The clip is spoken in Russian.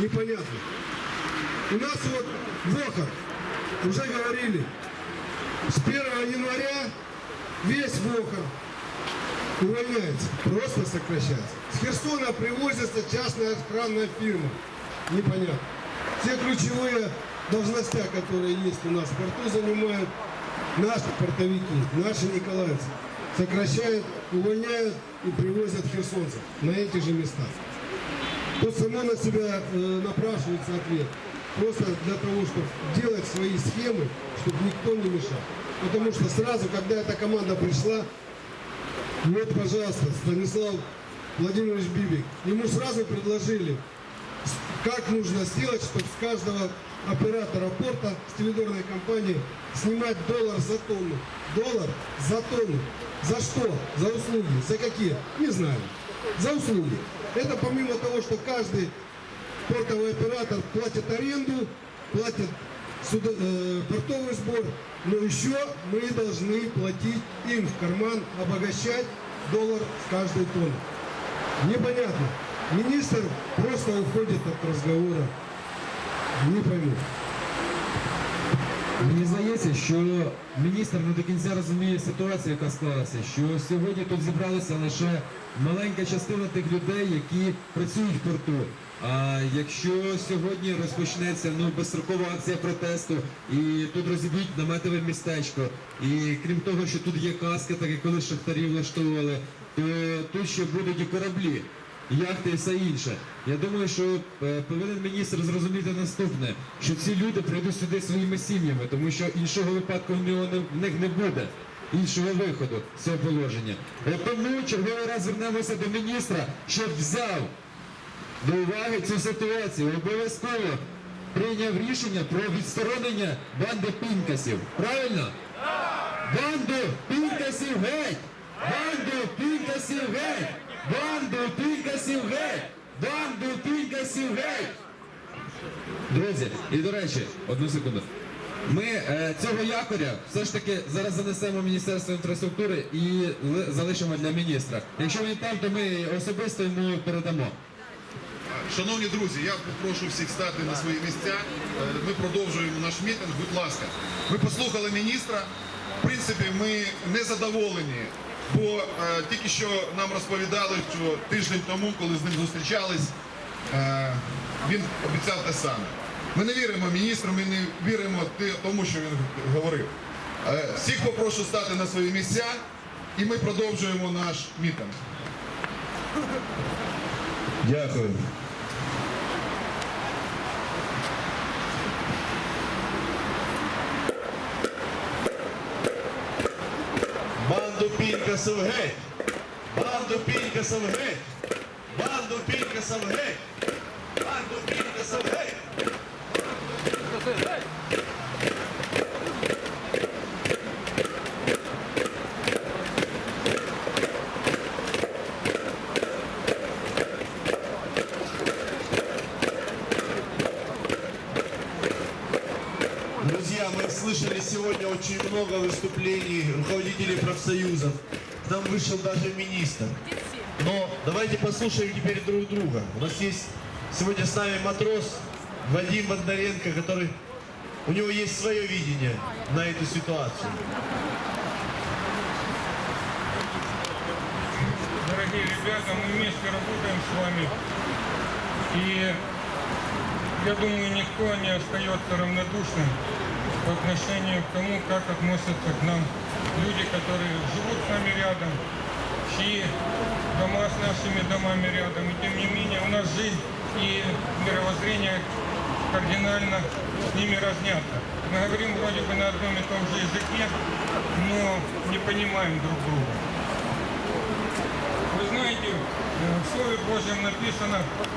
непонятно. У нас вот ВОХОР, уже говорили, с 1 января весь ВОХОР увольняется, просто сокращается. С Херсона привозится частная охранная фирма. Непонятно. Все ключевые должностя, которые есть у нас в порту, занимают наши портовики, наши николаевцы. Сокращают, увольняют и привозят херсонцев на эти же места. Тут само на себя э, напрашивается ответ. Просто для того, чтобы делать свои схемы, чтобы никто не мешал. Потому что сразу, когда эта команда пришла, вот, пожалуйста, Станислав Владимирович Бибик, ему сразу предложили, как нужно сделать, чтобы с каждого оператора порта, с компании, снимать доллар за тонну. Доллар за тонну. За что? За услуги. За какие? Не знаю. За услуги. Это помимо того, что каждый портовый оператор платит аренду, платит судо- э, портовый сбор, но еще мы должны платить им в карман, обогащать доллар с каждой тонны. Непонятно. Министр просто уходит от разговора. Не пойму. Мені здається, що міністр не до кінця розуміє ситуацію, яка склалася, що сьогодні тут зібралася лише маленька частина тих людей, які працюють в порту. А якщо сьогодні розпочнеться ну, безстрокова акція протесту і тут розіб'ють наметове містечко, і крім того, що тут є каски, так як коли шахтарів влаштовували, то тут ще будуть і кораблі яхти і все інше. Я думаю, що е, повинен міністр зрозуміти наступне, що ці люди прийдуть сюди своїми сім'ями, тому що іншого випадку в нього в них не буде. Іншого виходу з цього положення. Тому черговий раз звернемося до міністра, щоб взяв до уваги цю ситуацію. Обов'язково прийняв рішення про відсторонення банди пінкасів. Правильно? Банду пінкасів геть! Банду пінкасів геть! Банду пінкасів геть! Банду пінкасів геть! Друзі, і до речі, одну секунду. Ми е, цього якоря все ж таки зараз занесемо в Міністерство інфраструктури і залишимо для міністра. Якщо він там, то ми особисто йому передамо. Шановні друзі, я попрошу всіх стати на свої місця. Е, Ми продовжуємо наш мітинг. Будь ласка, ми послухали міністра. В принципі, ми не задоволені, бо е, тільки що нам розповідали, що тиждень тому, коли з ним зустрічались, е, він обіцяв те саме. Ми не віримо міністру, ми не віримо тому, що він говорив. Е, всіх попрошу стати на свої місця, і ми продовжуємо наш мітинг. Дякую. पीर कसम है। बाल दो पीर कसम है। बाल दो पीर कसम है। बाल दो पीर कसम है। Друзья, мы слышали сегодня очень много выступлений руководителей профсоюзов. К нам вышел даже министр. Но давайте послушаем теперь друг друга. У нас есть сегодня с нами матрос Вадим Бондаренко, который у него есть свое видение на эту ситуацию. Дорогие ребята, мы вместе работаем с вами. И я думаю, никто не остается равнодушным по отношению к тому, как относятся к нам люди, которые живут с нами рядом, чьи дома с нашими домами рядом. И тем не менее у нас жизнь и мировоззрение кардинально с ними разнятся. Мы говорим вроде бы на одном и том же языке, но не понимаем друг друга. Вы знаете, э, в Слове Божьем написано,